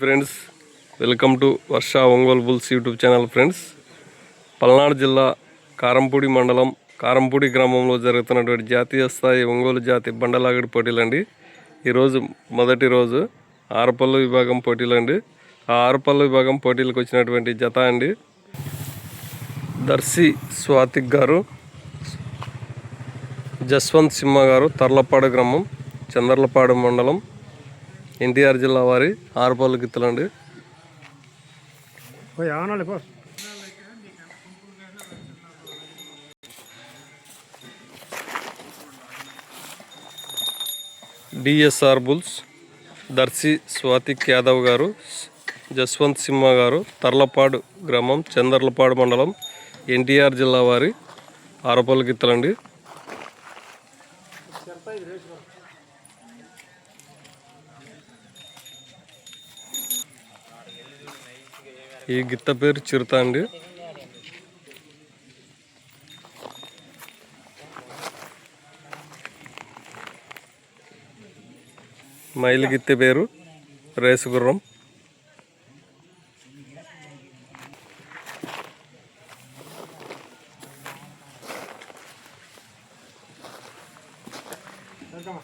Friends welcome to Varsha Ongole bulls YouTube channel friends Palnadu జిల్లా కారంపూడి మండలం కారంపూడి గ్రామంలో జరుగుతున్నటువంటి జాతీయ స్థాయి ఒంగోలు జాతి బండలాగడి పోటీలండి. ఈరోజు మొదటి రోజు ఆరుపల్లు విభాగం పోటీలండి. ఆ ఆరుపల్లు విభాగం పోటీలకు వచ్చినటువంటి జత అండి. దర్శి స్వాతిక్ గారు జస్వంత్ సింహ గారు తర్లపాడు గ్రామం చంద్రలపాడు మండలం ఎన్టీఆర్ జిల్లా వారి ఆరుపల్లి గిత్తలండి. డిఎస్ఆర్ బుల్స్ దర్శి స్వాతిక్ యాదవ్ గారు జస్వంత్ సింహ గారు తర్లపాడు గ్రామం చందర్లపాడు మండలం ఎన్టీఆర్ జిల్లా వారి ఆరుపల్లి గిత్తలండి. ఈ గిత్త పేరు చిరుత అండి. మైలు గిత్తె పేరు రేసు గుర్రం వెళ్తామా